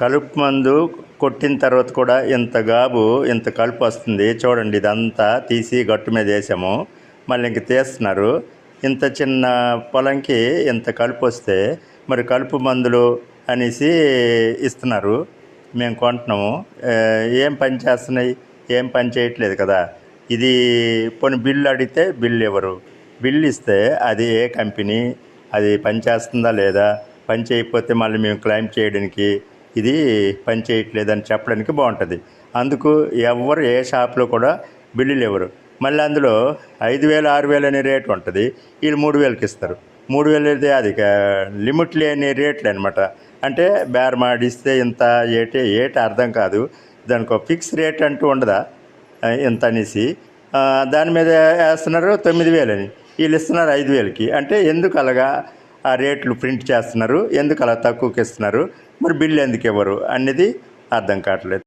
కలుపు మందు కొట్టిన తర్వాత కూడా ఇంత గాబు ఇంత కలుపు వస్తుంది. చూడండి ఇదంతా తీసి గట్టు మీద వేసాము. మళ్ళీ ఇంక తీస్తున్నారు. ఇంత చిన్న పొలంకి ఇంత కలుపు వస్తే మరి కలుపు మందులు అనేసి ఇస్తున్నారు. మేము కొంటున్నాము. ఏం పని చేస్తున్నాయి? ఏం పని చేయట్లేదు కదా. ఇది పోనీ బిల్లు అడిగితే బిల్లు ఇవ్వరు. బిల్లు ఇస్తే అది ఏ కంపెనీ? అది పనిచేస్తుందా లేదా? పని చేయకపోతే మళ్ళీ మేము క్లెయిమ్ చేయడానికి ఇది పనిచేయట్లేదని చెప్పడానికి బాగుంటుంది. అందుకు ఎవరు ఏ షాప్లో కూడా బిల్లులు ఇవ్వరు. మళ్ళీ అందులో ఐదు వేలు ఆరు వేలు అనే రేటు ఉంటుంది. వీళ్ళు మూడు వేలకి ఇస్తారు. మూడు వేలు అయితే అది లిమిట్ లేని రేట్లు అనమాట అంటే బేరమాడిస్తే ఇంత ఏటే ఏటి అర్థం కాదు. దానికి ఒక ఫిక్స్ రేట్ అంటూ ఉండదా? ఇంత అనేసి. దాని మీద వేస్తున్నారు తొమ్మిది వేలని. వీళ్ళు ఇస్తున్నారు ఐదు వేలకి. అంటే ఎందుకు అలాగా ఆ రేట్లు ప్రింట్ చేస్తున్నారు? ఎందుకు అలా తక్కువకి ఇస్తున్నారు? మరి బిల్లు ఎందుకు ఇవ్వరు? అనేది అర్థం కావట్లేదు.